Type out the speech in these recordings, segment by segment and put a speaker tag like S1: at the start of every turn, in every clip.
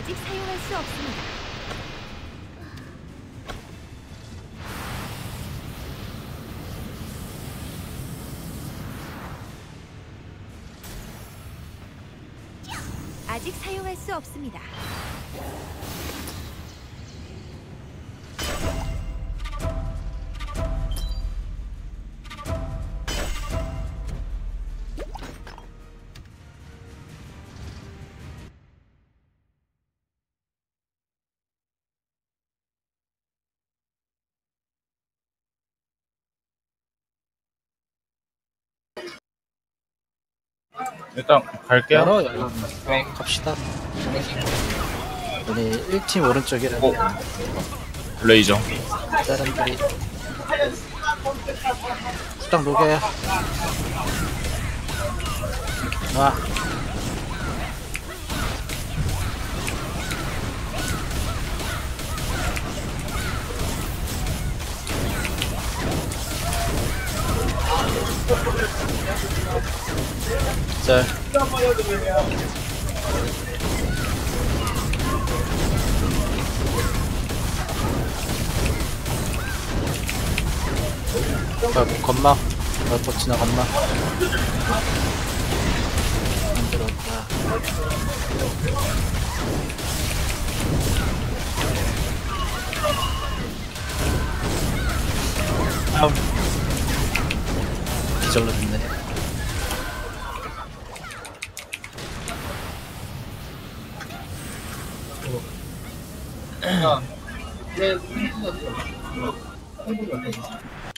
S1: 아직 사용할 수 없습니다. 아직 사용할 수 없습니다.
S2: 일단 갈게요.
S3: 열어 열어 네 갑시다 우리 1팀 오른쪽이라
S2: 어. 레이저.
S3: 사람들이 수당 녹여요 와 자, 자, 건마. 얼포 지나 건마. 안 들어왔다. 다음. 기절로 됐네.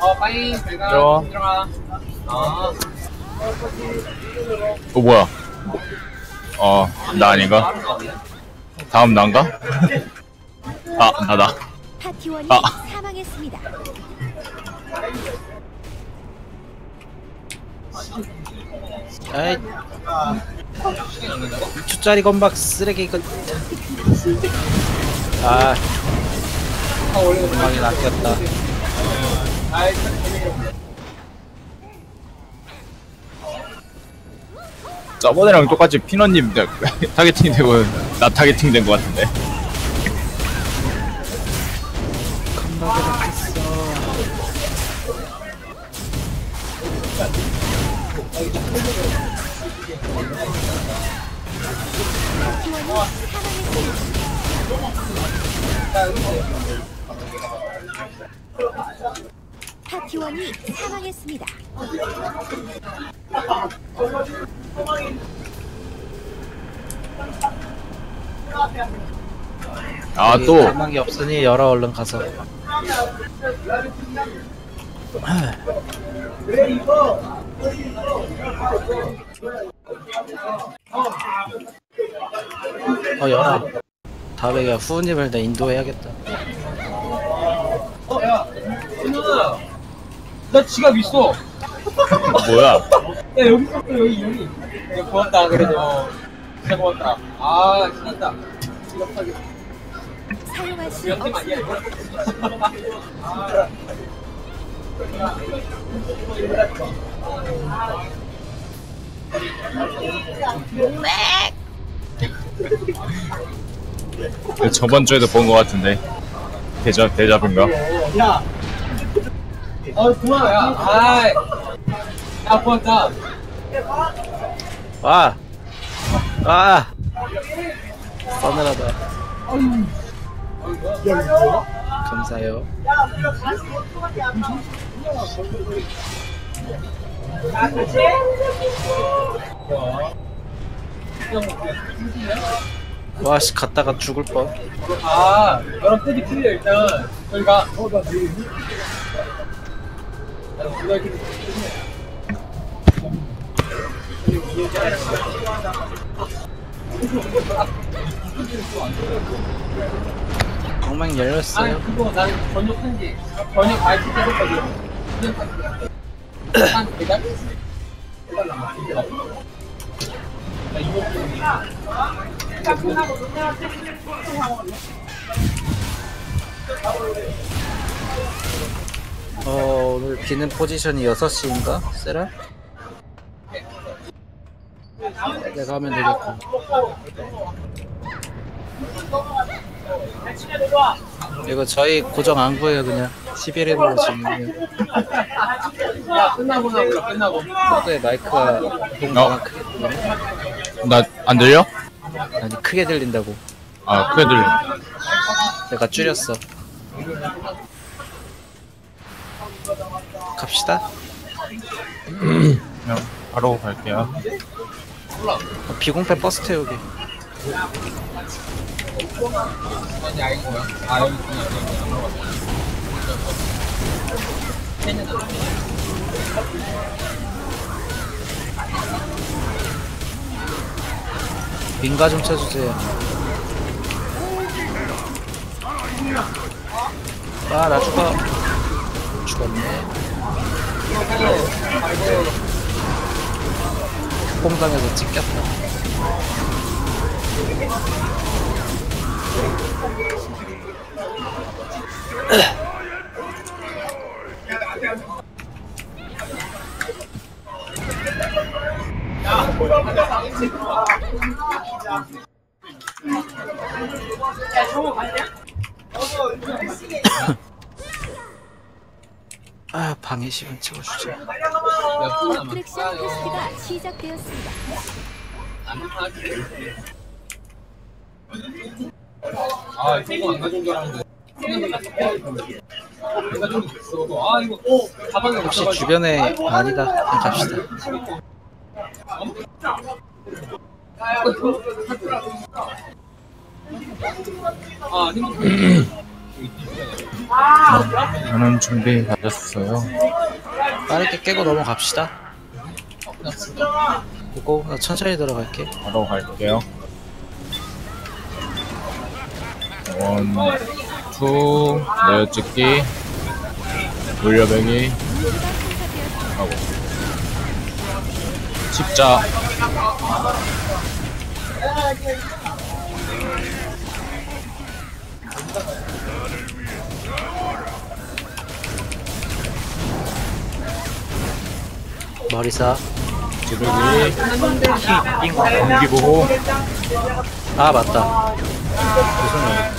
S4: 어, 가.
S2: 들어와.
S4: 들어가. 아.
S2: 어 뭐야? 어, 나 아닌가? 다음 난가? 아, 나다.
S1: 파티원이
S2: 아.
S1: 사망했습니다.
S3: 아이. 1초짜리 건박 쓰레기 이거. 아, 건방이 낚였다.
S2: 저번에랑 똑같이 피너님 타겟팅 되고 나 타겟팅 된 것 같은데.
S1: 파티원이 사망했습니다. 파티원이 사망했습니다.
S2: 아,
S3: 여기
S2: 또.
S3: 가망이 없으니 열어 얼른 가서. 어 열어. 다음에 그냥 후우님을 내 인도해야겠다.
S4: 어, 야, 윤현아. 나 지갑 있어.
S2: 뭐야?
S4: 야, 여기 있어, 여기, 여기. 야, 고맙다, 그래도. 진짜 고맙다. 아, 신난다. 지갑 사기.
S1: 사용할 수 없습니다.
S4: 아,
S2: 저번 주에도 본 것 같은데. 대자, 대자분가?
S4: 야. 어, 고마워, 야. 아이. 야, 고맙다.
S3: 와! 와! 서늘하다. 감사해요. 와씨 갔다가 죽을 뻔.
S4: 아, 너랑 패디 틀려, 일단. 저희가. 어, 나 누가 이렇게
S3: 엉망
S4: 아니
S3: 열렸어요.
S4: 그거 번역 한 게 번역 알때 했거든. 한 배달? 해달라. 나 이거
S3: 어, 오늘 비는 포지션이 6시인가? 세라? 내가 하면 되겠고. 이거 저희 고정 안 구해요, 그냥. 11일으로 지금.
S4: 야 끝나고 나 몰라 끝나고.
S3: 서드에 마이크가 뭔가 크게 들리네.
S2: 나 안 들려?
S3: 아니, 크게 들린다고.
S2: 아 크게 들려
S3: 내가 줄였어. 갑시다.
S2: 그냥 바로 갈게요
S3: 어, 비공패 버스 태우기. 민가 좀 쳐주세요. 아, 나 죽어. 죽었네. 뽕당해서 찍혔다. 아, 방해 시간 찍어주자.
S1: 어트랙션 테스트가 시작되었습니다.
S4: 아 이거 안 가져온 줄 알았는데. 내가 좀 있어. 아 이거 오 가방에
S3: 혹시. 주변에 아니다. 갑시다.
S4: 아.
S2: 저는 준비 다 됐어요
S3: 빠르게 깨고 넘어갑시다. 보고 나 천천히 들어갈게.
S2: 바로 갈게요 원, 투, 내어찍기 돌려배기 하고 십자
S3: 머리사.
S2: 지르기 공기보호
S3: 아 맞다. 죄송해요.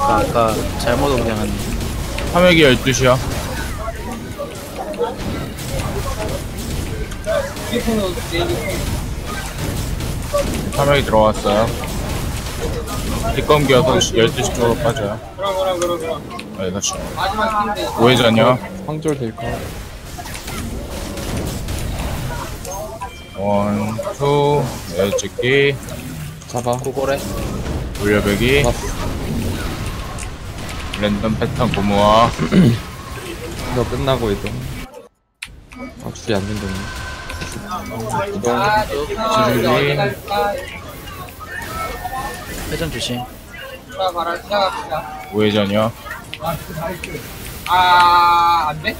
S3: 아, 아까 잘못 운행한.
S2: 화맥이 12시야
S4: 휴대폰으로 내일
S2: 화맥이 들어왔어요 뒷검기 6시, 12시 쪽으로 빠져요
S4: 그럼 그럼 그럼 그럼.
S2: 네, 그렇죠
S4: 마지막 팀인데.
S2: 우회전이요
S5: 황졸 될까?
S2: 원, 투, 내어찍기
S5: 잡아.
S3: 고고래.
S2: 돌려배기
S5: 잡았어.
S2: 랜덤 패턴 고무화
S5: 이거 끝나고 이동. 아, 줄이 안 된다네. 이동.
S4: 아 좋다.
S2: 지르기.
S4: 이제 어디 갈까?
S3: 회전 조심.
S4: 자 바로 시작합시다.
S2: 우회전이요
S4: 아 안 돼?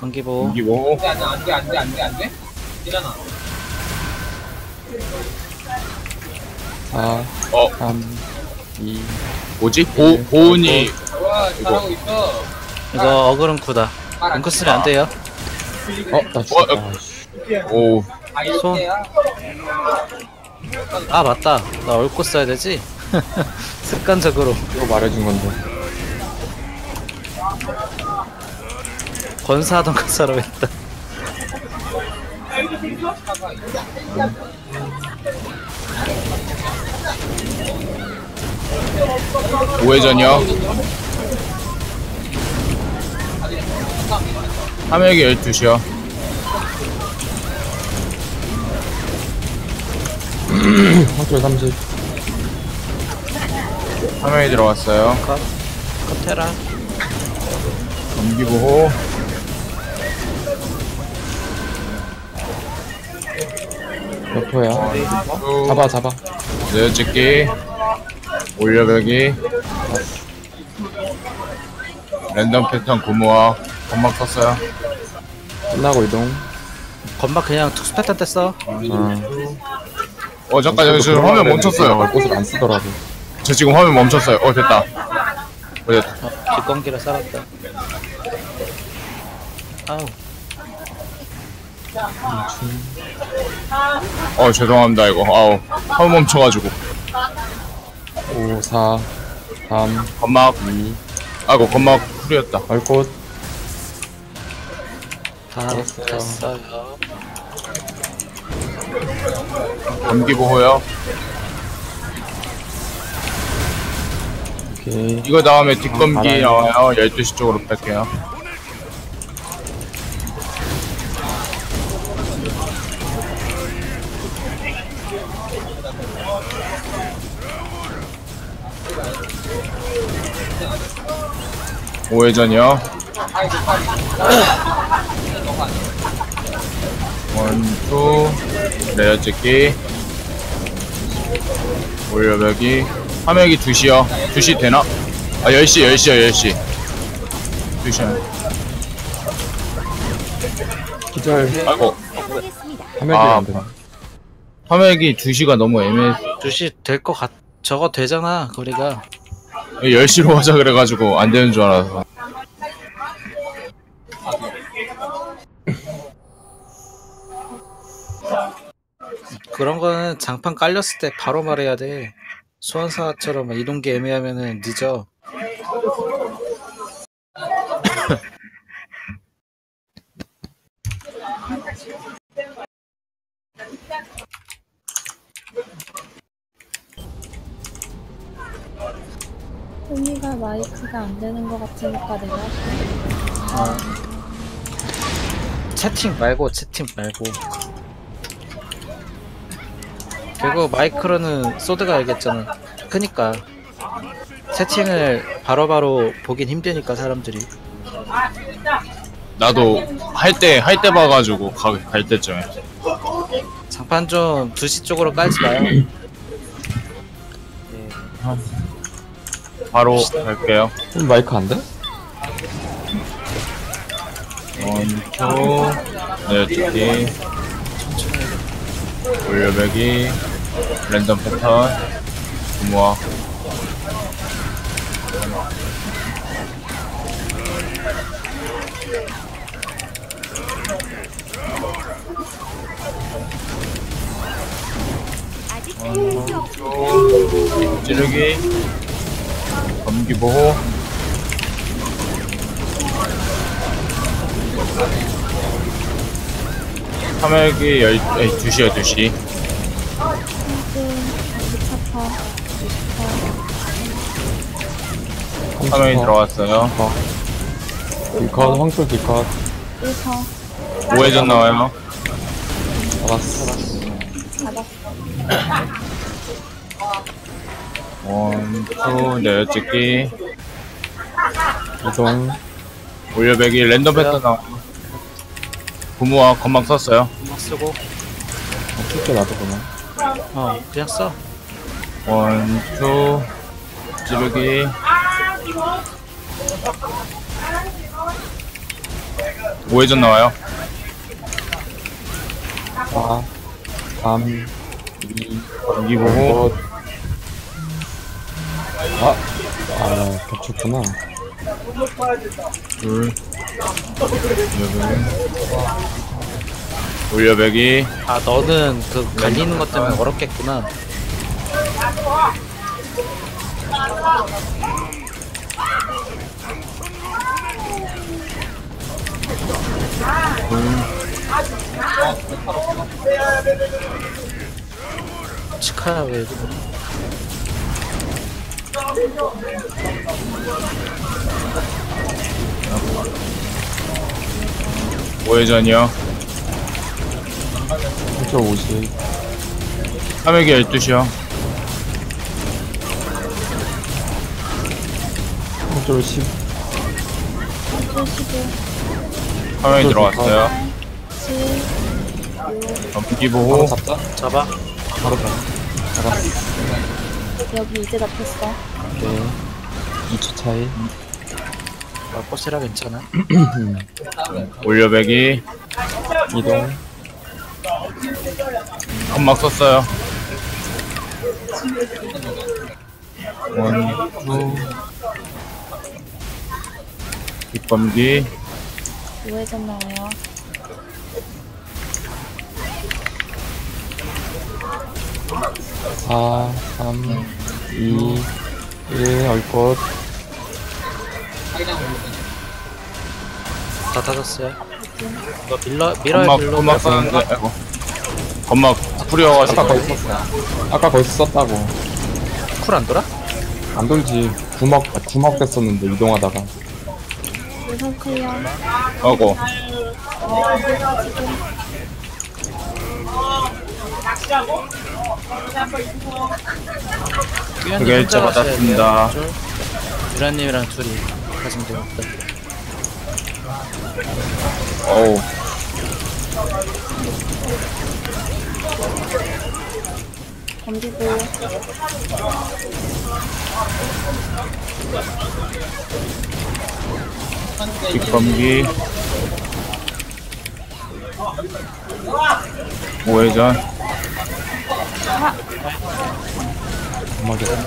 S3: 경기보.
S2: 공기보호
S4: 안돼 안 돼 안 돼 안 돼 안돼. 되잖아.
S5: 4,
S2: 어
S5: 3, 2.
S2: 뭐지? 보, 보은이
S4: 좋아 잘하고 있어.
S3: 이거 어그름 쿠다. 링크 쓰리 안 돼요.
S5: 어, 나 죽었다.
S2: 어,
S4: 아
S3: 손.
S4: 이렇 게야.
S3: 아 맞다. 나 얽고 써야 되지. 습관적으로
S5: 이거 말해준 건데.
S3: 건사하던 거 사러 했다.
S2: 우회전이요 화맥이 12시요
S5: 황졸 30.
S2: 화면이 들어왔어요.
S3: 컷. 컷해라.
S2: 경기보호
S5: 몇 호야?
S2: 어,
S5: 잡아, 잡아.
S2: 내어찍기 올려배기 랜덤 패턴 구모아 건막 썼어요
S5: 끝나고 이동.
S3: 건마 그냥 투스 패턴 뗐어
S5: 어.
S2: 어 잠깐 여기 지금 화면 멈췄어요.
S5: 꽃을 안 쓰더라도.
S2: 저 지금 화면 멈췄어요. 어 됐다. 어 됐다.
S3: 어, 뒷건기라 살았다. 아우.
S2: 어 죄송합니다 이거. 아우. 화면 멈춰가지고.
S5: 5, 4, 3,
S2: 건막.
S5: 2,
S2: 아이고 건막 풀이었다.
S5: 얼꽃.
S3: 다
S5: 됐어요.
S3: 됐어요
S2: 감기 보호요
S5: 오케이.
S2: 이거 다음에 뒷검기
S5: 알아요.
S2: 나와요 12시 쪽으로 뺄게요 오회전이요 원투. 레어 찍기. 올려배기 화면기 2시요. 2시 되나? 아 10시 10시요 10시. 2시요.
S5: 기절.
S2: 아이고.
S5: 화면이
S2: 아,
S5: 안 되나?
S2: 화면기 2시가 너무 애매해.
S3: 2시 될 것 같... 저거 되잖아 거리가.
S2: 10시로 하자 그래가지고 안 되는 줄 알아서
S3: 그런 거는 장판 깔렸을 때 바로 말해야 돼. 소환사처럼 막 이동기 애매하면은 늦어.
S1: 언니가 마이크가 안 되는 것 같으니까 내가
S3: 채팅 말고 채팅 말고 그리고 마이크로는 소드가 알겠잖아 크니까 채팅을 바로 바로 보긴 힘드니까 사람들이
S2: 나도 할 때 할 때 봐가지고 가, 갈 때쯤에
S3: 장판 좀 2시 쪽으로 깔지 마요 네.
S2: 바로 갈게요
S5: 음, 마이크 안 돼?
S2: 원투 찍기 올려배기 랜덤 패턴. 구모아.
S1: 없습니다.
S2: 찌르기. 검기 보호. 화면기 10, 에이, 2시야 2시 화면이 들어왔어요.
S5: 디컷, 황술 디컷.
S1: 1서
S2: 5회전 나와요.
S5: 잡았어.
S1: 받았어.
S2: 원투 내어 찍기.
S5: 이동.
S2: 올려배기 랜덤 패턴 나와 부모와 건막 썼어요.
S3: 막 쓰고.
S5: 어, 쉽게 놔두구나.
S3: 어 그냥 써.
S2: 원 투 찌르기 오회전 나와요?
S5: 4, 3, 2,
S2: 검기 보호
S5: 얼꽃. 아, 아, 겹쳤구나.
S2: 둘 올려배기
S3: 아 너는 그 갈리는 것 때문에 어렵겠구나 치카야 왜 이러고
S2: 오회전이요
S5: 황술 50.
S2: 화면기 12시요
S5: 황술 10.
S1: 1 15
S2: 화면이 들어왔어요
S1: 7
S2: 검기
S5: 바로
S2: 보고
S5: 잡자.
S3: 잡아.
S5: 바로 잡아. 잡았어.
S1: 여기 이제 잡혔어.
S5: 네. 2초 차이.
S3: 아, 꽃이라 괜찮아.
S2: 올려배기
S5: 이동.
S2: 건막 썼어요 원, 투 뒷검기
S1: 우회전 나와요.
S5: 사, 삼, 이, 일, 얼꽃.
S3: 다 닫았어요. 이거 밀러, 밀어야
S2: 건막
S3: 밀러.
S2: 건막 썼는데 아이고 건막 풀이어가지고
S5: 아까 거기서 썼어. 아까 거기서 썼다고.
S3: 쿨안 돌아?
S5: 안 돌지. 구막, 구막 됐었는데, 이동하다가.
S1: 우선 클리어.
S2: 하고 그게 일자 받았습니다.
S3: 유라님이랑 둘이 가시면 되겠다.
S2: 어우
S1: 검기고.
S2: 뒷검기 우회전
S5: 구막에.
S1: 아,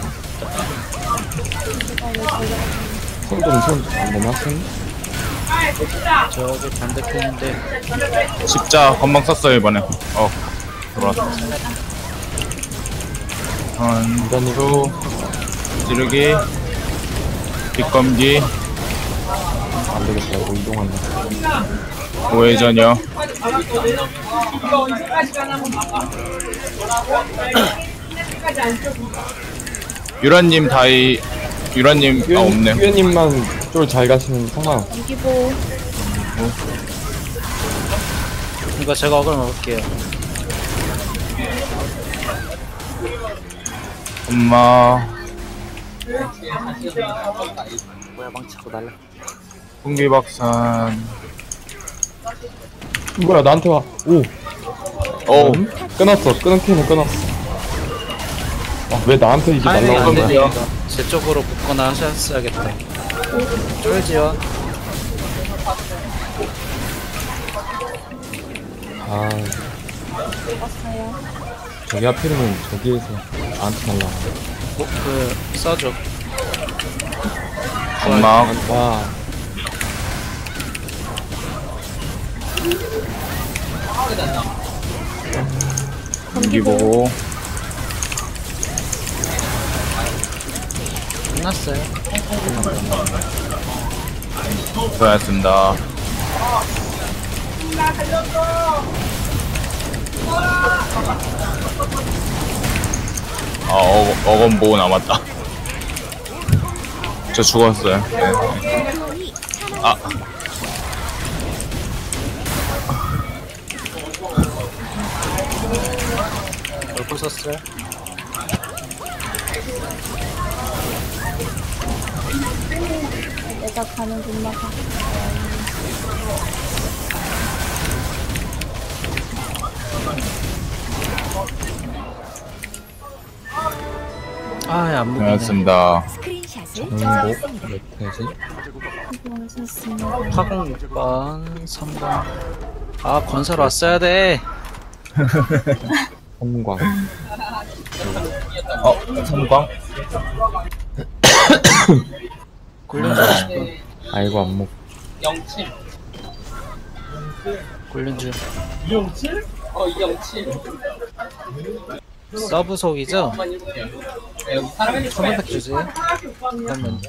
S1: 왜 걸려?
S5: 손좀 손, 안 되나? 손?
S3: 저기 반대편인데
S2: 십자 건막 썼어요 이번에 어 들어왔어 한
S5: 이단으로.
S2: 찌르기 뒷검기
S5: 안 되겠다. 이거 이동한다.
S2: 우회전이요 유라님 다이 유라님 아 없네
S5: 휴연님만 쫄 잘 가시면 상관없어.
S1: 검기고.
S3: 이거 제가 어글 먹을게요.
S2: 엄마
S3: 뭐야 망치고 날라.
S2: 풍기박산
S5: 뭐야, 나한테 와. 오.
S2: 어우
S5: 음? 끊었어. 끊기는 끊었어. 아, 왜 나한테 이게
S3: 타이밍
S5: 날라오는
S3: 안
S5: 거야?
S3: 제 쪽으로 붙거나 하셨어야겠다. 쫄지요.
S5: 아. 저기 하필이면 저기에서 나한테 날라와.
S3: 뭐, 그 써줘.
S2: 엄마
S5: 와,
S2: 풍기 보고.
S3: 끝났어요.
S2: 수고하셨습니다. 아 어, 어건 보고 남았다. 저 죽었어요. 네. 아
S3: 썼어요.
S1: 내가 가는 곳만 가.
S3: 아, 안 먹네.
S2: 수고하셨습니다
S5: 정복, 메테지.
S1: 수고하셨습니다.
S3: 파공 6번, 3번. 아, 건설 왔어야 돼.
S5: 섬광.
S2: 어? 성광?
S3: 굴륜주 10번.
S5: 아이고, 안 먹.
S4: 07.
S3: 굴륜주.
S4: 207? 어, 207.
S3: 서브속이죠?
S4: 네,
S3: 1500 주세요. 잠깐만요.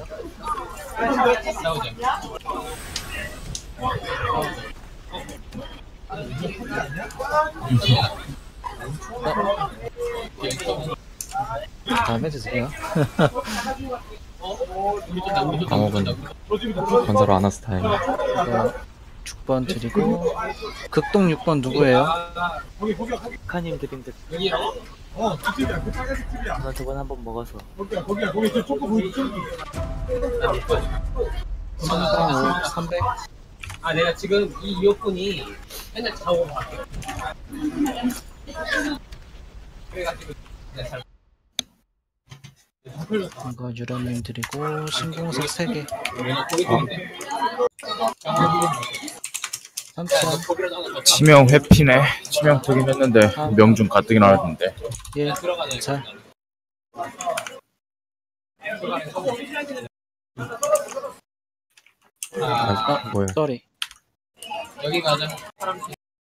S3: 다음에 주세요.
S5: 감옥은 건설 안 와서 다행이야.
S3: 이거 6번 드리고. 극동 6번 누구예요?
S6: 카님 드림드 저는 저번 한번 먹어서
S3: 3번 300.
S4: 아, 내가 지금 이 이어폰이 맨날 자고 갈게.
S3: 이거 유라님 드리고 신공사 3개 삼천
S2: 치명 회피네. 치명 되긴 했는데 명중 가뜩이 나왔는데.
S3: 예자
S5: 아, 뭐야.
S3: 쏘리
S4: 여기 가자.